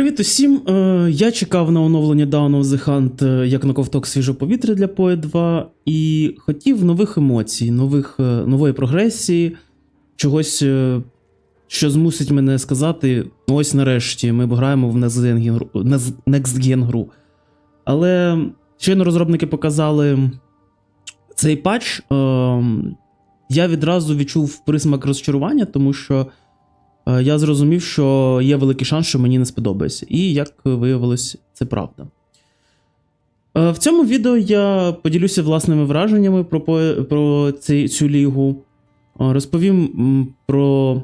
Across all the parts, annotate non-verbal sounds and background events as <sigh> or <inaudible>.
Привіт усім! Е, Я чекав на оновлення Down of the Hunt е, як на ковток свіжого повітря для PoE 2 і хотів нових емоцій, нових, е, нової прогресії, чогось, що змусить мене сказати: ну ось нарешті ми граємо в Next Gen гру-. Але щойно розробники показали цей патч, е, я відразу відчув присмак розчарування, тому що. Е, я зрозумів, що є великий шанс, що мені не сподобається. І як виявилось, це правда. Е, В цьому відео я поділюся власними враженнями про, про цей, цю лігу. Е, Розповім про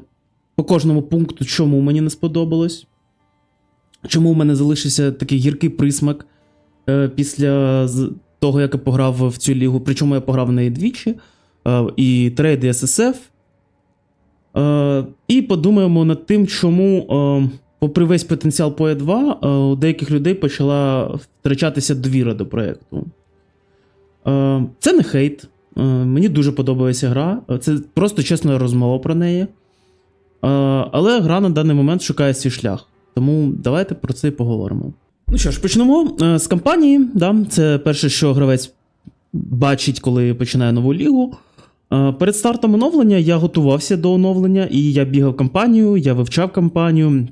по кожному пункту, чому мені не сподобалось. Чому в мене залишився такий гіркий присмак після того, як я пограв в цю лігу. Причому я пограв в неї двічі. І трейд, і SSF. Е, і подумаємо над тим, чому, е, попри весь потенціал PoE 2, е, у деяких людей почала втрачатися довіра до проєкту. Е, це не хейт. Е, мені дуже подобається гра. Е, Це просто чесна розмова про неї. Е, але гра на даний момент шукає свій шлях. Тому давайте про це і поговоримо. Ну що ж, почнемо е, з кампанії. Да? Це перше, що гравець бачить, коли починає нову лігу. Е, Перед стартом оновлення я готувався до оновлення, і я бігав кампанію, я вивчав кампанію,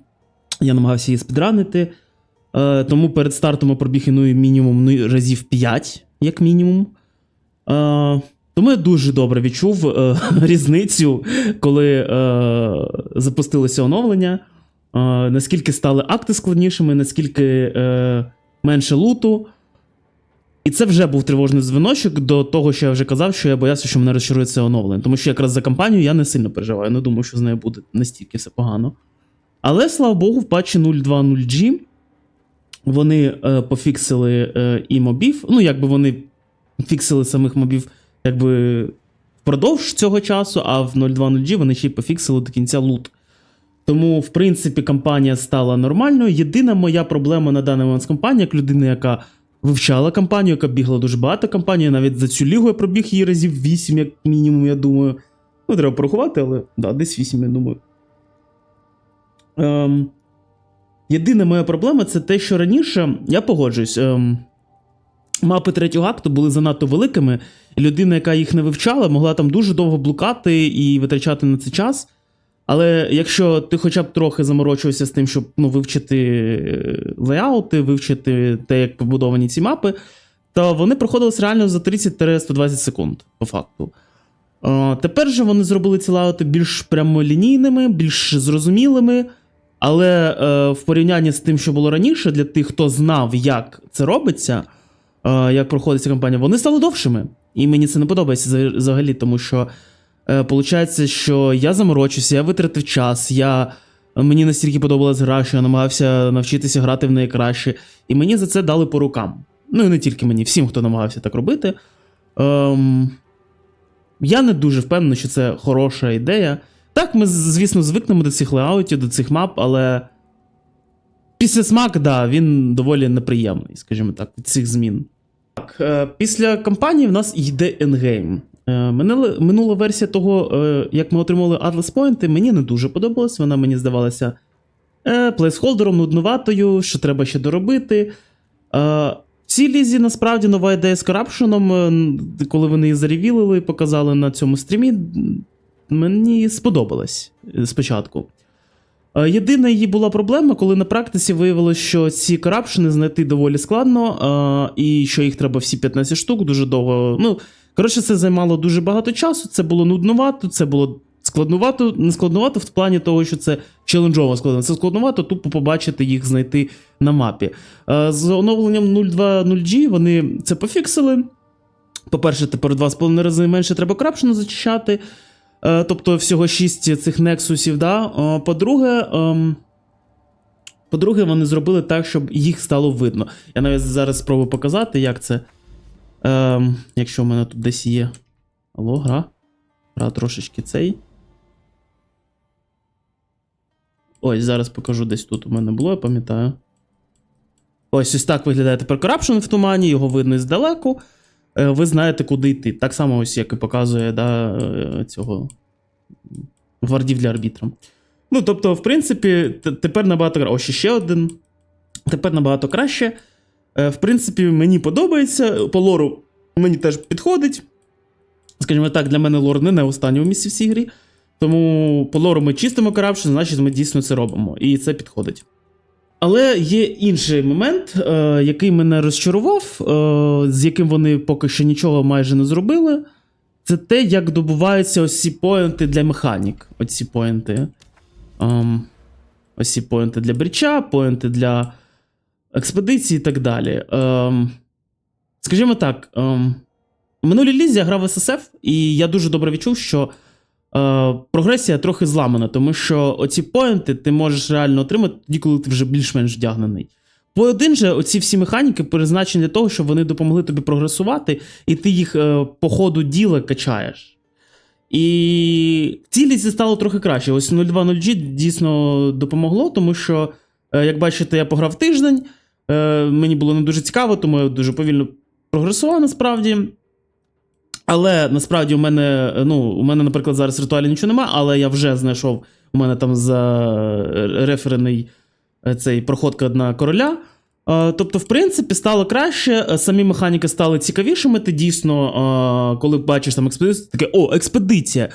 я намагався її спідранити. Е, Тому перед стартом я пробіг ну, мінімум ну, разів 5, як мінімум. Е, Тому я дуже добре відчув <laughs> різницю, коли е, запустилося оновлення. Наскільки стали акти складнішими, наскільки менше луту. І це вже був тривожний дзвіночок до того, що я вже казав, що я боявся, що мене розчарує це оновлення. Тому що якраз за кампанію я не сильно переживаю. Не думаю, що з нею буде настільки все погано. Але слава Богу, в патчі 0.2.0G вони е, пофіксили е, і мобів. Ну, якби вони фіксили самих мобів якби впродовж цього часу, а в 0.2.0G вони ще й пофіксили до кінця лут. Тому, в принципі, кампанія стала нормальною. Єдина моя проблема на даний момент з кампанією, як людина, яка вивчала кампанію, яка бігла дуже багато кампаній. Навіть за цю лігу я пробіг її разів 8, як мінімум, я думаю. Ну, треба порахувати, але да, десь 8, я думаю. Ем, єдина моя проблема це те, що раніше я погоджуюсь. Ем, мапи третього акту були занадто великими, і людина, яка їх не вивчала, могла там дуже довго блукати і витрачати на це час. Але якщо ти хоча б трохи заморочувався з тим, щоб ну, вивчити е, леяути, вивчити те, як побудовані ці мапи, то вони проходились реально за 30-120 секунд, по факту. Тепер же вони зробили ці леяути більш прямолінійними, більш зрозумілими. Але е, в порівнянні з тим, що було раніше, для тих, хто знав, як це робиться, е, як проходиться кампанія, вони стали довшими. І мені це не подобається взагалі, тому що получається, що я заморочуся, я витратив час, я, мені настільки подобалась гра, що я намагався навчитися грати в неї краще. І мені за це дали по рукам. Ну і не тільки мені, всім, хто намагався так робити. Ем, я не дуже впевнений, що це хороша ідея. Так, ми, звісно, звикнемо до цих леаутів, до цих мап, але після смак, да, він доволі неприємний, скажімо так, від цих змін. Так, е, після кампанії в нас йде ендгейм. Е, минула, версія того, е, як ми отримали Atlas Point, мені не дуже подобалась. Вона мені здавалася е, плейсхолдером, нуднуватою, що треба ще доробити. В цій лізі насправді нова ідея з е, коли вони її заревілили, показали на цьому стрімі, мені сподобалось е, спочатку. Єдина її була проблема, коли на практиці виявилося, що ці корапшени знайти доволі складно, і що їх треба всі 15 штук дуже довго. Ну, коротше, це займало дуже багато часу, це було нуднувато, це було складнувато, не складнувато в плані того, що це челенджово складно. Це складнувато тупо побачити їх знайти на мапі. Е, З оновленням 0.2.0G вони це пофіксили. По-перше, тепер в 2,5 рази менше треба крапшену зачищати. Е, Тобто всього 6 цих нексусів. Да? Е, По-друге, ем, по-друге, вони зробили так, щоб їх стало видно. Я навіть зараз спробую показати, як це. Ем, Якщо в мене тут десь є. Алло, гра. Гра трошечки цей. Ось, зараз покажу десь тут у мене було, я пам'ятаю. Ось ось так виглядає тепер Corruption в тумані, його видно здалеку. Е, Ви знаєте, куди йти. Так само, ось як і показує да, е, цього гвардів для арбітра. Ну, тобто, в принципі, тепер набагато. Ось ще один. Тепер набагато краще. Е, В принципі, мені подобається. По лору мені теж підходить. Скажімо так, для мене лор не на останньому місці в цій грі. Тому по лору ми чистимо корабшн, значить ми дійсно це робимо. І це підходить. Але є інший момент, е, який мене розчарував, е, з яким вони поки що нічого майже не зробили. Це те, як добуваються ось ці поінти для механік. Оці поінти. Ем, ось ці поінти для бріча, поінти для експедиції і так далі. Ем, скажімо так, ем, в минулій лізі я грав в ССФ, і я дуже добре відчув, що е, прогресія трохи зламана, тому що оці поінти ти можеш реально отримати тоді, коли ти вже більш-менш вдягнений. По один же, оці всі механіки призначені для того, щоб вони допомогли тобі прогресувати, і ти їх е, по ходу діла качаєш. І в цій стало трохи краще. Ось 0.2.0G дійсно допомогло, тому що, е, як бачите, я пограв тиждень. Е, мені було не дуже цікаво, тому я дуже повільно прогресував насправді. Але насправді у мене, ну, у мене, наприклад, зараз ритуалі нічого немає, але я вже знайшов у мене там за референий е, цей проходка на короля. Е, Тобто, в принципі, стало краще, е, самі механіки стали цікавішими. Ти дійсно, е, коли бачиш там експедицію, таке, о, експедиція.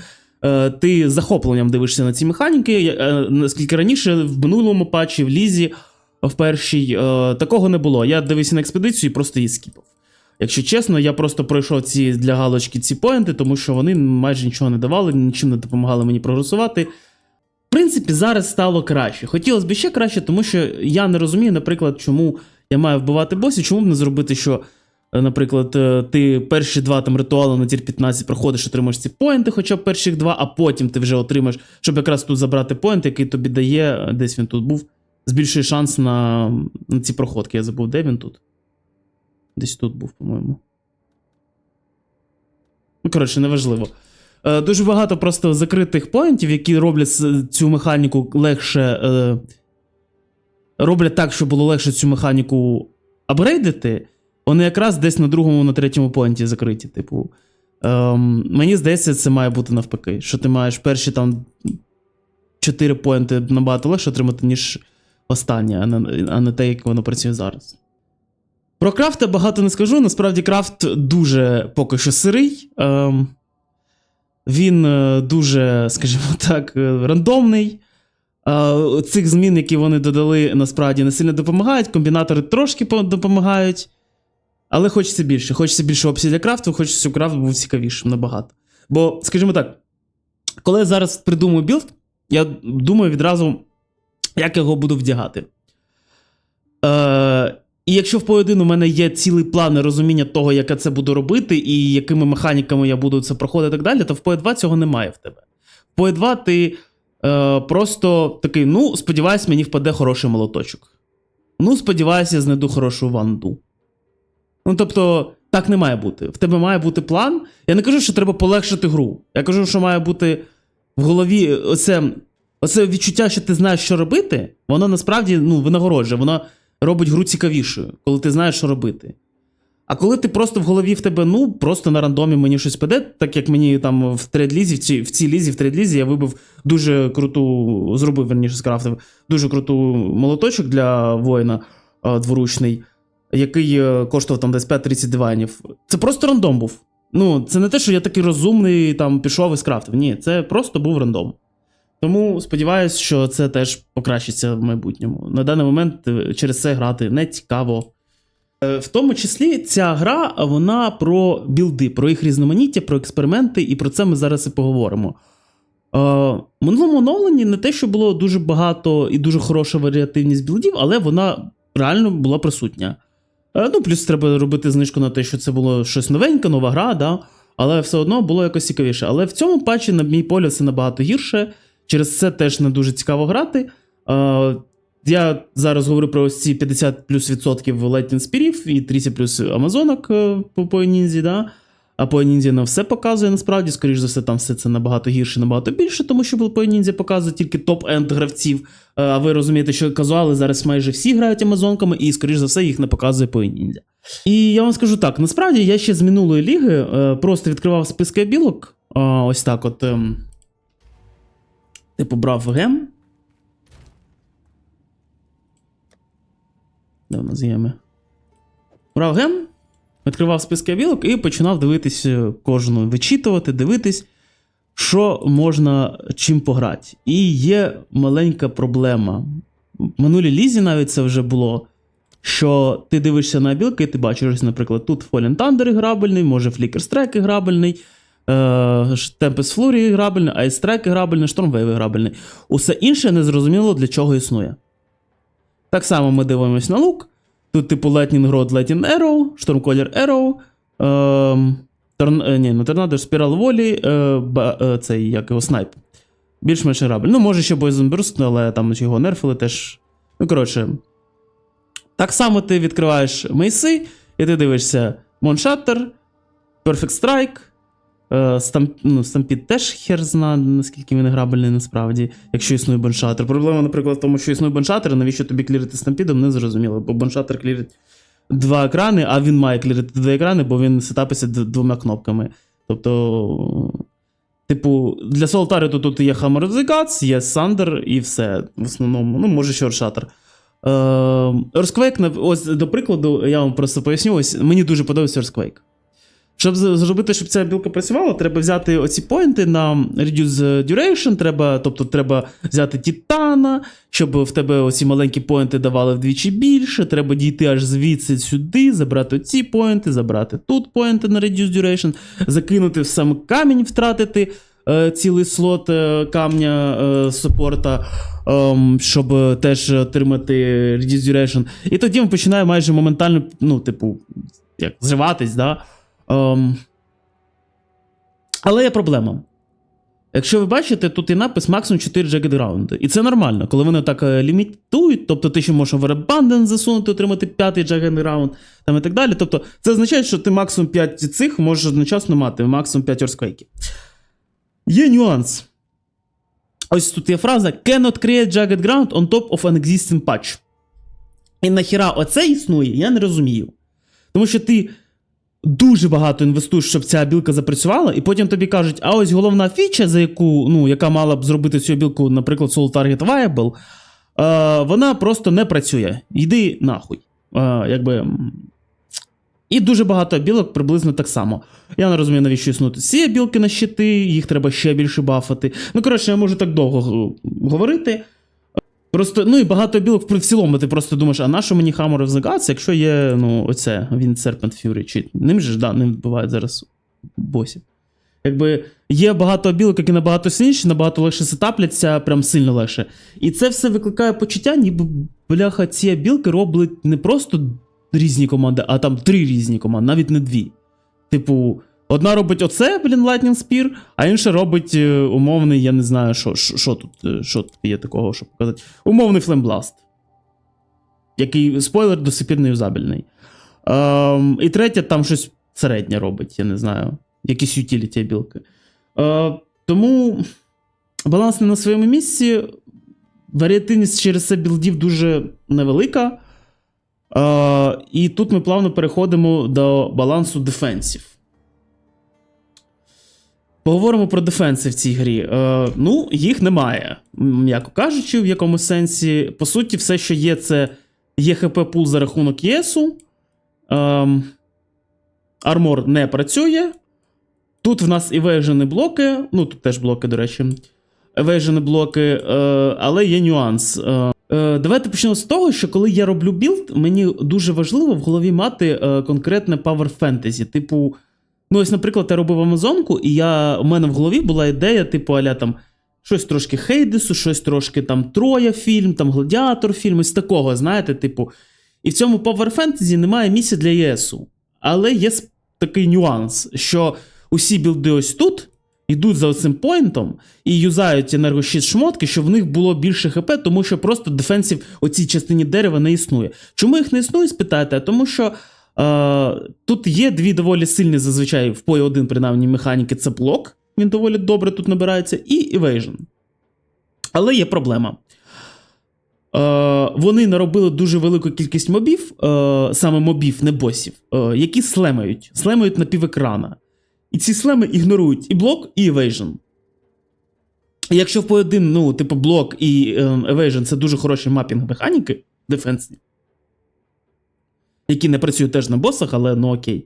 Е, Ти захопленням дивишся на ці механіки. Е, Наскільки раніше, в минулому патчі, в лізі, в першій, е, такого не було. Я дивився на експедицію і просто її скіпав. Якщо чесно, я просто пройшов ці для галочки ці поінти, тому що вони майже нічого не давали, нічим не допомагали мені прогресувати. В принципі, зараз стало краще. Хотілося б ще краще, тому що я не розумію, наприклад, чому я маю вбивати босів, чому б не зробити, що, е, наприклад, е, ти перші два там ритуали на тір 15 проходиш, отримаєш ці поінти, хоча б перших два, а потім ти вже отримаєш, щоб якраз тут забрати поінт, який тобі дає, десь він тут був, збільшує шанс на, на ці проходки. Я забув, де він тут? Десь тут був, по-моєму. Ну, коротше, неважливо. Е, дуже багато просто закритих поінтів, які роблять цю механіку легше. Е, роблять так, щоб було легше цю механіку апгрейдити. Вони якраз десь на другому, на третьому поінті закриті. Типу. Ем, мені здається, це має бути навпаки. Що ти маєш перші там 4 поінти набагато легше отримати, ніж останні, а не, а не те, як воно працює зараз. Про крафт я багато не скажу. Насправді, крафт дуже поки що сирий. Ем, він е, дуже, скажімо так, е, рандомний. Е, Цих змін, які вони додали, насправді не сильно допомагають. Комбінатори трошки допомагають. Але хочеться більше. Хочеться більше опцій для крафту, хочеться, щоб крафт був цікавішим набагато. Бо, скажімо так, коли я зараз придумую білд, я думаю відразу, як його буду вдягати. Е, і якщо в поєдину у мене є цілий план і розуміння того, як я це буду робити, і якими механіками я буду це проходити і так далі, то в PoE 2 цього немає в тебе. В PoE 2 ти е, просто такий: ну, сподіваюсь, мені впаде хороший молоточок. Ну, сподіваюся, я знайду хорошу ванду. Ну, тобто, так не має бути. В тебе має бути план. Я не кажу, що треба полегшити гру. Я кажу, що має бути в голові оце, оце відчуття, що ти знаєш, що робити, воно насправді ну, винагороджує, воно робить гру цікавішою, коли ти знаєш, що робити. А коли ти просто в голові в тебе, ну, просто на рандомі мені щось паде, так як мені там в трейдлізі, в цій, в цій лізі, в трейдлізі я вибив дуже круту, зробив, верніше, скрафтив, дуже круту молоточок для воїна е, дворучний, який е, коштував там десь 5-30 диванів. Це просто рандом був. Ну, це не те, що я такий розумний, там пішов і скрафтив. Ні, це просто був рандом. Тому сподіваюся, що це теж покращиться в майбутньому. На даний момент е, через це грати не цікаво. Е, В тому числі ця гра вона про білди, про їх різноманіття, про експерименти, і про це ми зараз і поговоримо. Е, В минулому оновленні не те, що було дуже багато і дуже хороша варіативність білдів, але вона реально була присутня. Ну, плюс треба робити знижку на те, що це було щось новеньке, нова гра, да? але все одно було якось цікавіше. Але в цьому патчі, на мій погляд, це набагато гірше. Через це теж не дуже цікаво грати. Е, я зараз говорю про ось ці 50 плюс відсотків Lightning спірів і 30 плюс амазонок е, по, по ніндзі, да? А по ніндзі нам все показує насправді. Скоріш за все, там все це набагато гірше, набагато більше, тому що по ніндзі показує тільки топ-енд гравців. Е, А ви розумієте, що казуали зараз майже всі грають амазонками, і, скоріш за все, їх не показує по ніндзя. І я вам скажу так: насправді я ще з минулої ліги е, просто відкривав списки білок. Ось так, от. Ем, Типу брав гем. Де у нас геми? Брав гем, відкривав списки білок і починав дивитись е, кожну, вичитувати, дивитись, що можна чим пограти. І є маленька проблема. В минулій лізі навіть це вже було. Що ти дивишся на білки, і ти бачиш, наприклад, тут Fallen Thunder грабельний, може Flicker Strike грабельний, Tempest Fury грабельний, Ice Strike грабельний, Stormwave грабельний. Усе інше незрозуміло для чого існує. Так само ми дивимося на лук. Тут, типу, Lightning Rod, Lightning Arrow, Stormcaller Arrow, ем, торн, е, ні, не Торнадо, Spiral Volley, е, ба, е, цей, як його, снайп. Більш-менш грабель. Ну, може ще Poison але там його нерфили теж. Ну, коротше. Так само ти відкриваєш мейси, і ти дивишся Моншаттер, Perfect Strike. Е, Стамп, ну, Стампід теж хер зна, наскільки він грабельний насправді, якщо існує боншатер. Проблема, наприклад, в тому, що існує боншатер, навіщо тобі клірити стампідом, не зрозуміло, бо боншатер клірить два екрани, а він має клірити два екрани, бо він сетапиться двома кнопками. Тобто, типу, для Солтарі тут, є of є Thunder і все. В основному, ну, може, ще. Е, Earthquake, ось до прикладу, я вам просто поясню, ось мені дуже подобається Earthquake. Щоб зробити, щоб ця білка працювала, треба взяти оці поінти на Reduce Duration, треба, тобто треба взяти Титана, щоб в тебе оці маленькі поінти давали вдвічі більше. Треба дійти аж звідси сюди, забрати ці поінти, забрати тут поінти на Reduce Duration, закинути в сам камінь, втратити е, цілий слот е, камня е, супорта, ем, щоб теж отримати Reduce Duration. І тоді він починає майже моментально, ну, типу, як зриватись, да? Ем, але є проблема. Якщо ви бачите, тут є напис максимум 4 Jagged раунди. І це нормально, коли вони так е, лімітують, тобто ти ще можеш в засунути, отримати п'ятий Jagged раунд там і так далі. Тобто це означає, що ти максимум 5 цих можеш одночасно мати, максимум 5 орсквейків. Є нюанс. Ось тут є фраза cannot create jagged ground on top of an existing patch. І нахіра оце існує, я не розумію. Тому що ти дуже багато інвестуєш, щоб ця білка запрацювала, і потім тобі кажуть, а ось головна фіча, за яку, ну, яка мала б зробити цю білку, наприклад, Soul Target Viable, е, вона просто не працює. Йди нахуй. Е, якби... І дуже багато білок приблизно так само. Я не розумію, навіщо існують ці білки на щити, їх треба ще більше бафати. Ну, коротше, я можу так довго говорити. Просто, ну і багато білок в цілому, ти просто думаєш, а на що мені Hammer of the якщо є, ну, оце, він Serpent Fury, чи ним же ж, да, ним бувають зараз босів. Якби є багато білок, які набагато сильніші, набагато легше сетапляться, прям сильно легше. І це все викликає почуття, ніби бляха, ці білки роблять не просто різні команди, а там три різні команди, навіть не дві. Типу, одна робить оце, блін, Lightning Spear, а інша робить е, умовний, я не знаю, що, що, тут е, що тут є такого, щоб показати. Умовний Blast. Який спойлер до сих не юзабельний. Ем, і третя там щось середнє робить, я не знаю. Якісь утіліті білки. Е, тому баланс не на своєму місці. Варіативність через це білдів дуже невелика. Е, і тут ми плавно переходимо до балансу дефенсів. Поговоримо про дефенси в цій грі. Е, ну, їх немає, м'яко кажучи, в якомусь сенсі. По суті, все, що є, це є хп пул за рахунок ЄСу. Ем, армор не працює. Тут в нас евейжені блоки. Ну, тут теж блоки, до речі. Евейжені блоки, е, але є нюанс. Е, е, давайте почнемо з того, що коли я роблю білд, мені дуже важливо в голові мати е, конкретне Power Fantasy. Типу, ну, ось, наприклад, я робив Амазонку, і я, у мене в голові була ідея, типу, аля там. Щось трошки Хейдесу, щось трошки там Троя фільм, там Гладіатор фільм, ось такого, знаєте, типу. І в цьому Power Fantasy немає місця для ЄСу. Але є такий нюанс, що усі білди ось тут йдуть за цим поінтом і юзають енергощит шмотки, щоб в них було більше ХП, тому що просто дефенсів у цій частині дерева не існує. Чому їх не існує, спитаєте? Тому що тут є дві доволі сильні зазвичай в пої 1 принаймні механіки це блок, він доволі добре тут набирається, і Evasion. Але є проблема. Е, вони наробили дуже велику кількість мобів, е, саме мобів, не босів, е, які слемають, слемають на півекрана. І ці слеми ігнорують і блок, і Evasion. Якщо в поєдин, ну, типу, блок і е, Evasion це дуже хороші мапінг механіки дефенсні, які не працюють теж на босах, але ну окей.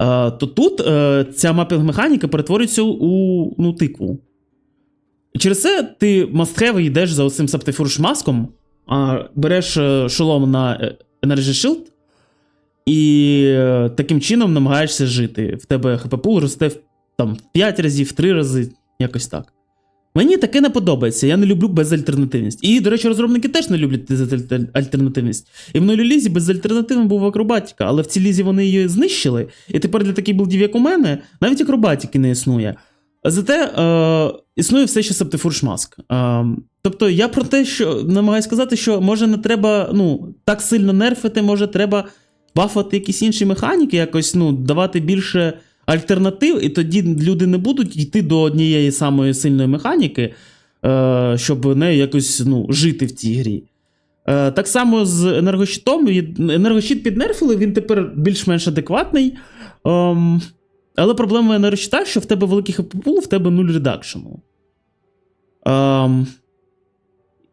Е, то тут е, ця мапінг-механіка перетворюється у ну, тикву. Через це ти must-have йдеш за оцим Саптифурш маском, а береш е, шолом на е, Energy Shield, і е, таким чином намагаєшся жити. В тебе хп-пул росте там, в 5 разів, в 3 рази, якось так. Мені таке не подобається. Я не люблю безальтернативність. І, до речі, розробники теж не люблять безальтернативність. І в нулю лізі безальтернативна був акробатика, але в цій лізі вони її знищили. І тепер для таких білдів, як у мене, навіть акробатики не існує. Зате е, існує все ще Септифурш Маск. Е, тобто я про те, що намагаюся сказати, що може не треба ну, так сильно нерфити, може треба бафати якісь інші механіки, якось ну, давати більше альтернатив, і тоді люди не будуть йти до однієї самої сильної механіки, е, щоб нею якось ну, жити в цій грі. Е, так само з енергощитом. Енергощит піднерфили, він тепер більш-менш адекватний. Ем, але проблема енергощита, що в тебе великий хп-пул, в тебе нуль редакшену. Ем,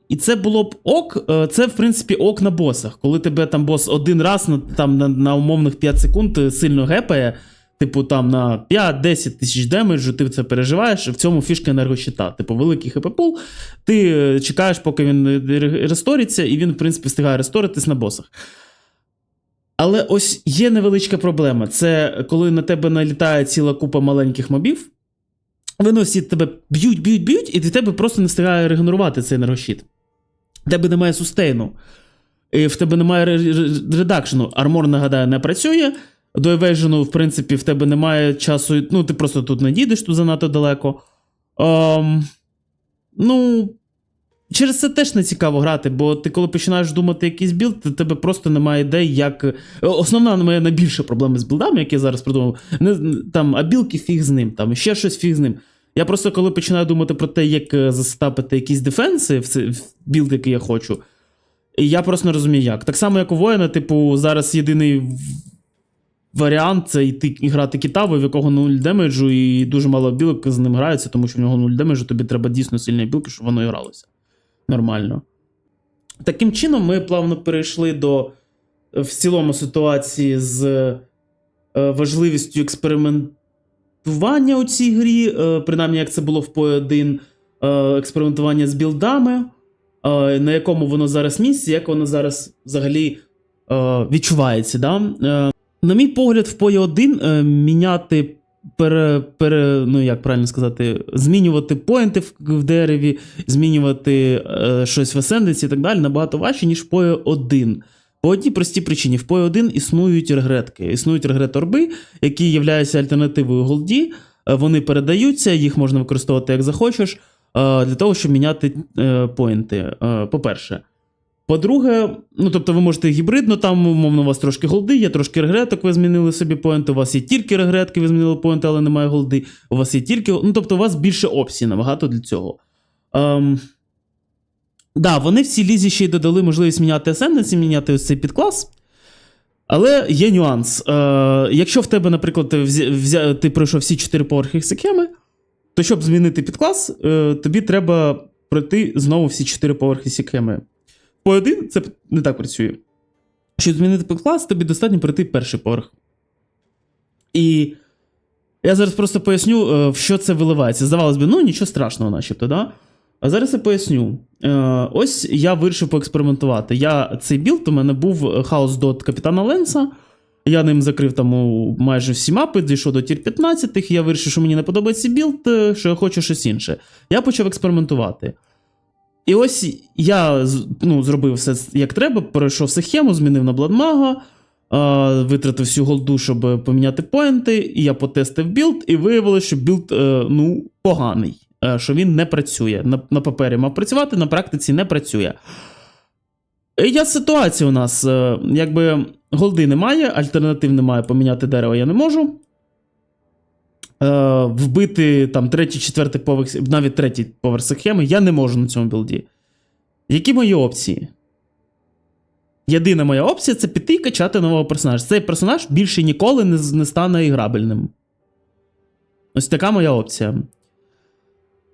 і це було б ок. е, Це, в принципі, ок на босах. Коли тебе там бос один раз на, там, на, на умовних 5 секунд сильно гепає, типу там на 5-10 тисяч демеджу, ти це переживаєш. В цьому фішка енергощита. Типу, великий хп-пул, ти е, чекаєш, поки він ресториться, і він, в принципі, встигає ресторитись на босах. Але ось є невеличка проблема. Це коли на тебе налітає ціла купа маленьких мобів, вони всі тебе б'ють, б'ють, б'ють, і від тебе просто не встигає регенерувати цей енергощит. В тебе немає сустейну. І в тебе немає ре- ре- редакшену. Армор, нагадаю, не працює. До евейжену, в принципі, в тебе немає часу. Ну, ти просто тут не дійдеш тут занадто далеко. Ем, ну, через це теж не цікаво грати, бо ти, коли починаєш думати якийсь білд, то тебе просто немає ідей, як. Основна моя найбільша проблема з білдами, які я зараз придумав, не там, а білки фіг з ним, там ще щось фіг з ним. Я просто коли починаю думати про те, як е, засетапити якісь дефенси в, в білд, який я хочу, і я просто не розумію, як. Так само, як у воїна, типу, зараз єдиний варіант це йти грати китаву, в якого 0 демеджу, і дуже мало білок з ним грається, тому що в нього 0 демеджу, тобі треба дійсно сильні білки, щоб воно і гралося. Нормально. Таким чином, ми плавно перейшли до е, в цілому ситуації з е, важливістю експериментування у цій грі, е, принаймні, як це було в 1, е, експериментування з білдами, на якому воно зараз місці, як воно зараз взагалі відчувається. Да? На мій погляд, в PoE 1 е, міняти. Пере, пере, ну як правильно сказати, змінювати поінти в, в дереві, змінювати е, щось в Ascendance і так далі набагато важче, ніж в PoE 1. По одній простій причині: в PoE 1 існують регретки. Існують регрет-орби, які являються альтернативою голді. Е, Вони передаються, їх можна використовувати як захочеш, е, для того, щоб міняти поінти. По-перше. По-друге, ну тобто ви можете гібридно, там, умовно, у вас трошки голди, є трошки регреток, ви змінили собі поінти, у вас є тільки регретки, ви змінили поінти, але немає голди. У вас є тільки. Ну, тобто, у вас більше опцій набагато для цього. Ем, да, вони в цій лізі ще й додали можливість міняти Ascendance, міняти ось цей підклас. Але є нюанс. Е, якщо в тебе, наприклад, ти, взя, ти пройшов всі 4 поверхи схеми, то щоб змінити підклас, е, тобі треба пройти знову всі 4 поверхи схеми. По один це не так працює. Щоб змінити підклас, тобі достатньо пройти перший поверх. І я зараз просто поясню, е, в що це виливається. Здавалось би, ну нічого страшного, начебто, да? А зараз я поясню. Е, ось я вирішив поекспериментувати. Я, цей білд у мене був хаос дот капітана Ленса. Я ним закрив там майже всі мапи, дійшов до тір 15 я вирішив, що мені не подобається білд, е, що я хочу щось інше. Я почав експериментувати. І ось я ну, зробив все як треба, пройшов схему, змінив на Бладмага, витратив всю голду, щоб поміняти поінти, і я потестив білд, і виявилося, що білд е, ну, поганий, е, що він не працює. На, на папері мав працювати, на практиці не працює. І Я ситуація у нас, е, якби голди немає, альтернатив немає, поміняти дерево я не можу. Е, вбити там третій, четвертий поверх, навіть третій поверх схеми я не можу на цьому білді. Які мої опції? Єдина моя опція це піти і качати нового персонажа. Цей персонаж більше ніколи не, не стане іграбельним. Ось така моя опція.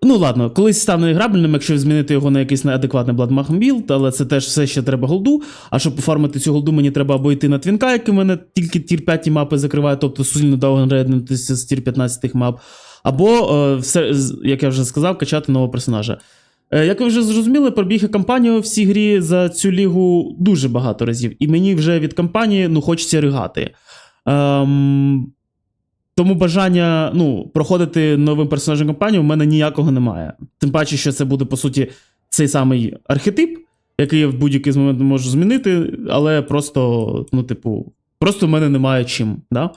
Ну ладно, колись стане грабельним, якщо змінити його на якийсь неадекватний білд, але це теж все ще треба голду. А щоб пофармити цю голду, мені треба або йти на твінка, який мене тільки тір 5 мапи закриває, тобто сильно даунгрейднутися з тір 15 мап. Або, е, все, як я вже сказав, качати нового персонажа. Е, Як ви вже зрозуміли, пробіг я кампанію в цій грі за цю лігу дуже багато разів. І мені вже від кампанії ну, хочеться ригати. Ем, тому бажання ну, проходити новим персонажем кампанію в мене ніякого немає. Тим паче, що це буде, по суті, цей самий архетип, який я в будь-який момент можу змінити, але просто, ну, типу, просто в мене немає чим. Да?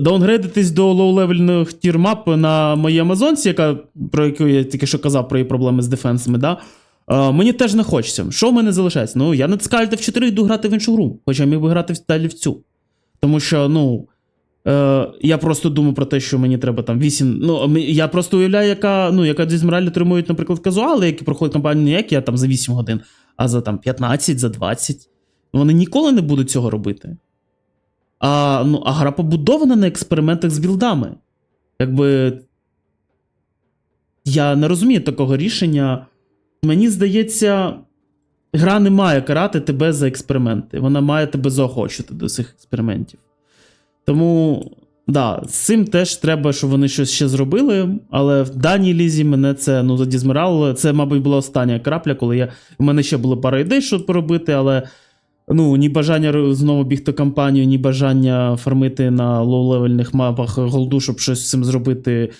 Даунгрейдитись до лоу-левельних тір-мап на моїй Амазонці, яка, про яку я тільки що казав про її проблеми з дефенсами, да? е, мені теж не хочеться. Що в мене залишається? Ну, я натискаю F4 йду грати в іншу гру, хоча міг би грати в- далі в цю. Тому що, ну. Е, я просто думаю про те, що мені треба там 8. Ну, я просто уявляю, яка, ну, яка Дізмораль отримують, наприклад, казуали, які проходять кампанію не як я там за 8 годин, а за там 15, за 20. Вони ніколи не будуть цього робити. А, ну, а гра побудована на експериментах з білдами. Якби. Я не розумію такого рішення. Мені здається, гра не має карати тебе за експерименти. Вона має тебе заохочувати до цих експериментів. Тому, да, з цим теж треба, щоб вони щось ще зробили. Але в даній лізі мене це ну, задізмирало. Це, мабуть, була остання крапля, коли я. У мене ще було пара ідей, що поробити, але ну, ні бажання знову бігти кампанію, ні бажання фармити на лоу-левельних мапах голду, щоб щось з цим зробити.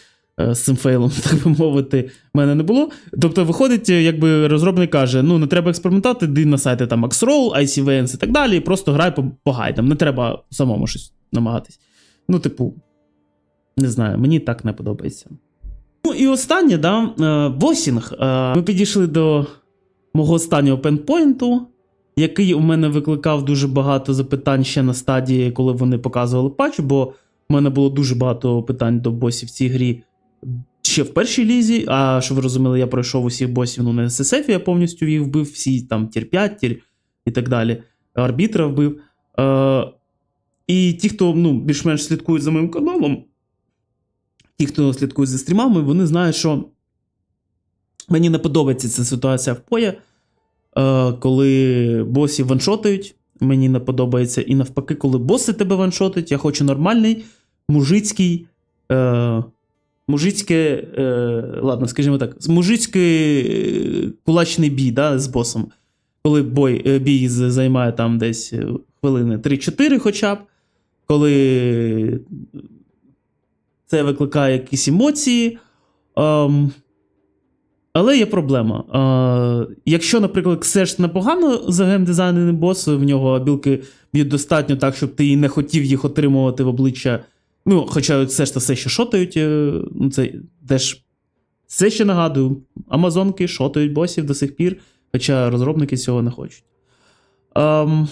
Е, З цим фейлом, <laughs> так би мовити, в мене не було. Тобто, виходить, е, якби розробник каже: ну не треба експериментувати, йди на сайти там Axroll, ICVNs і так далі, і просто грай по, по гайдам. Не треба самому щось намагатись. Ну, типу, не знаю, мені так не подобається. Ну і останнє, да, босінг. Е, Ми підійшли до мого останнього пенпойнту, який у мене викликав дуже багато запитань ще на стадії, коли вони показували патч, бо в мене було дуже багато питань до босів в цій грі ще в першій лізі. А що ви розуміли, я пройшов усіх босів ну, на ССФ, я повністю їх вбив, всі там тір 5, тір і так далі. Арбітра вбив. Е, і ті, хто ну, більш-менш слідкують за моїм каналом, ті, хто слідкує за стрімами, вони знають, що мені не подобається ця ситуація в поє, е, коли босів ваншотають. Мені не подобається. І навпаки, коли боси тебе ваншотають, я хочу нормальний, мужицький. Е, мужицьке, е, ладно, скажімо так, мужицький е, кулачний бій да, з босом. Коли бой, е, бій займає там десь е, хвилини 3-4 хоча б, коли це викликає якісь емоції. Ем, але є проблема. Е, якщо, наприклад, Ксеш непогано за геймдизайнений бос, в нього білки б'ють достатньо так, щоб ти і не хотів їх отримувати в обличчя. Ну, хоча все ж та все ще шотають, е, ну це теж все ще нагадую, Амазонки шотають босів до сих пір, хоча розробники цього не хочуть. Ем,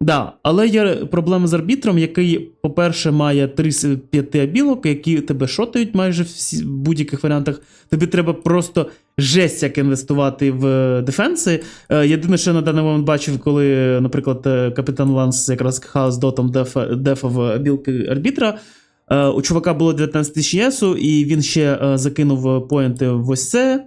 да, але є проблема з арбітром, який, по-перше, має 3 з 5 абілок, які тебе шотають майже в будь-яких варіантах. Тобі треба просто жесть як інвестувати в дефенси. Е, єдине, що я на даний момент бачив, коли, наприклад, е, капітан Ланс якраз з дотом дефав абілки арбітра. Е, У чувака було 19 тисяч єсу, і він ще е, закинув поінти в ось це,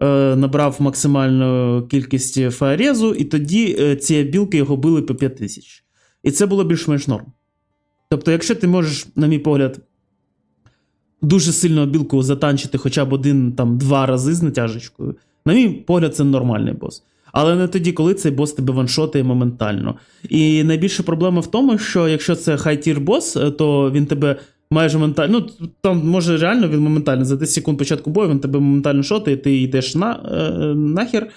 е, набрав максимальну кількість фаерезу, і тоді е, ці білки його били по 5 тисяч. І це було більш-менш норм. Тобто, якщо ти можеш, на мій погляд, дуже сильно білку затанчити хоча б один там два рази з натяжечкою, на мій погляд, це нормальний бос. Але не тоді, коли цей бос тебе ваншотає моментально. І найбільша проблема в тому, що якщо це хай-тір бос, е, то він тебе майже моментально. Ну, там може реально він моментально за 10 секунд початку бою він тебе моментально шотає, ти йдеш на, е, нахер.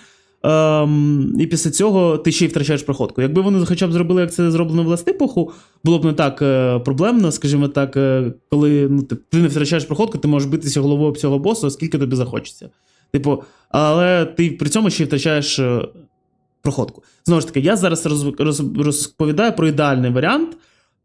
Ем, і після цього ти ще й втрачаєш проходку. Якби вони хоча б зробили, як це зроблено в ластипуху, було б не так е, проблемно, скажімо так, е, коли ну, ти, ти не втрачаєш проходку, ти можеш битися головою об цього босу, скільки тобі захочеться. Типу, але ти при цьому ще й втрачаєш е, проходку. Знову ж таки, я зараз роз, роз, розповідаю про ідеальний варіант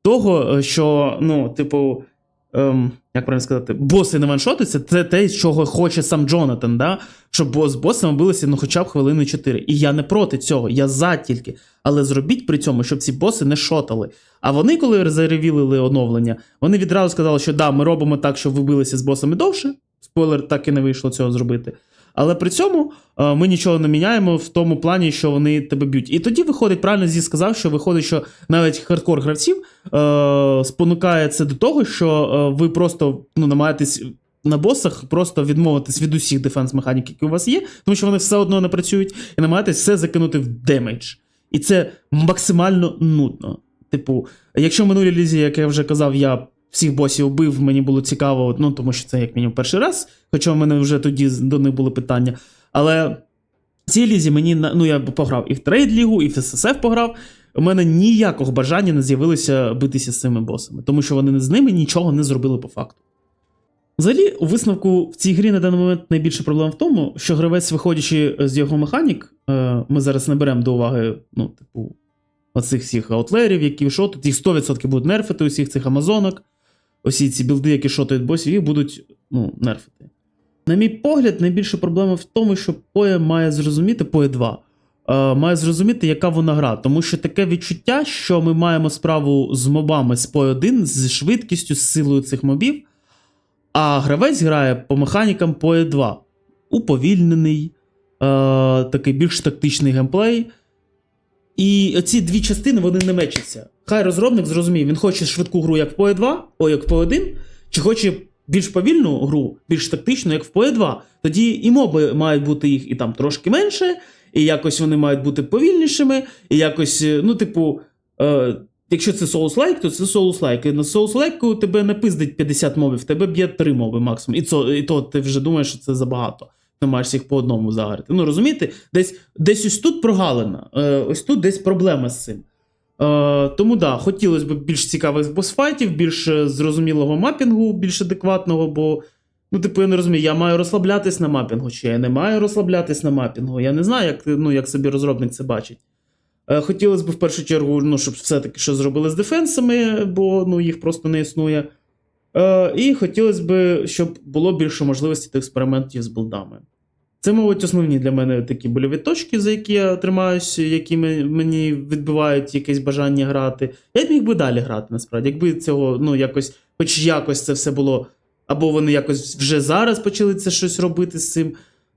того, е, що, ну, типу, ем, як правильно сказати, боси не ваншотиться, це те, чого хоче сам Джонатан, да? щоб з босами билися ну, хоча б хвилини 4. І я не проти цього, я за тільки. Але зробіть при цьому, щоб ці боси не шотали. А вони, коли заревілили оновлення, вони відразу сказали, що да, ми робимо так, щоб ви билися з босами довше. спойлер, так і не вийшло цього зробити. Але при цьому е, ми нічого не міняємо в тому плані, що вони тебе б'ють. І тоді виходить, правильно Зі сказав, що виходить, що навіть хардкор гравців е, спонукає це до того, що е, ви просто ну, намагаєтесь на босах просто відмовитись від усіх дефенс механік, які у вас є, тому що вони все одно не працюють, і намагаєтесь все закинути в демедж. І це максимально нудно. Типу, якщо в минулій лізі, як я вже казав, я всіх босів бив, мені було цікаво, ну тому що це як мінімум перший раз, хоча в мене вже тоді до них були питання. Але в цій лізі мені ну я пограв і в трейд лігу, і в ССФ пограв. У мене ніякого бажання не з'явилося битися з цими босами, тому що вони з ними нічого не зробили по факту. Взагалі, у висновку в цій грі на даний момент найбільша проблема в тому, що гравець, виходячи з його механік, е, ми зараз не беремо до уваги, ну, типу, оцих всіх аутлерів, які шотуть, їх 100% будуть нерфити, усіх цих амазонок, усі ці білди, які шотають босів, їх будуть ну, нерфити. На мій погляд, найбільша проблема в тому, що Поє має зрозуміти, Поє 2, е, має зрозуміти, яка вона гра. Тому що таке відчуття, що ми маємо справу з мобами з Поє 1, з швидкістю, з силою цих мобів. А гравець грає по механікам PoE 2. Уповільнений, е, такий більш тактичний геймплей. І ці дві частини вони не мечаться. Хай розробник зрозуміє, він хоче швидку гру як в PoE 2, о, як в PoE 1, чи хоче більш повільну гру, більш тактичну, як в PoE 2. Тоді і моби мають бути їх і там трошки менше, і якось вони мають бути повільнішими, і якось, е, ну, типу. Е, Якщо це Souls-like, то це Souls-like. На Souls-like тебе не пиздить 50 мобів, тебе б'є 3 моби максимум. І, це, і то ти вже думаєш, що це забагато. Ти маєш їх по одному загарити. Ну розумієте, десь, десь ось тут прогалина, е, ось тут десь проблема з цим. Е, тому да, хотілося б більш цікавих босфайтів, більш е, зрозумілого мапінгу, більш адекватного, бо. Ну, типу, я не розумію, я маю розслаблятись на мапінгу, чи я не маю розслаблятись на мапінгу. Я не знаю, як, ну, як собі розробник це бачить. Хотілося б в першу чергу, ну, щоб все-таки що зробили з дефенсами, бо ну, їх просто не існує. І хотілося б, щоб було більше можливості до експериментів з білдами. Це, мабуть, основні для мене такі больові точки, за які я тримаюся, які мені відбивають якесь бажання грати. Я міг би далі грати, насправді. Якби цього, ну, якось, хоч якось це все було. Або вони якось вже зараз почали це щось робити з цим.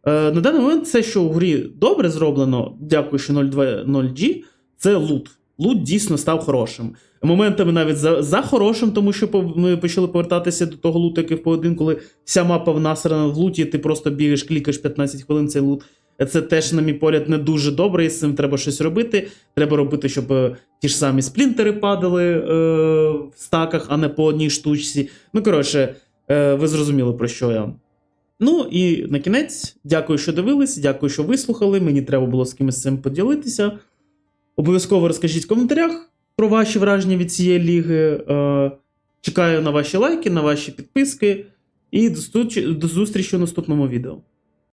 Е, на даний момент це, що у грі добре зроблено, дякую, що 0.2.0G, це лут. Лут дійсно став хорошим. Моментами навіть за, за хорошим, тому що ми почали повертатися до того луту, який в поодин, коли вся мапа внасрана в луті, ти просто бігаєш, клікаєш 15 хвилин цей лут. Це теж, на мій погляд, не дуже добре, і з цим треба щось робити. Треба робити, щоб е, ті ж самі сплінтери падали е, в стаках, а не по одній штучці. Ну, коротше, е, ви зрозуміли, про що я. Ну і на кінець, дякую, що дивились, дякую, що вислухали. Мені треба було з кимось цим поділитися. Обов'язково розкажіть в коментарях про ваші враження від цієї ліги. Е, чекаю на ваші лайки, на ваші підписки. І до зустрічі- у наступному відео.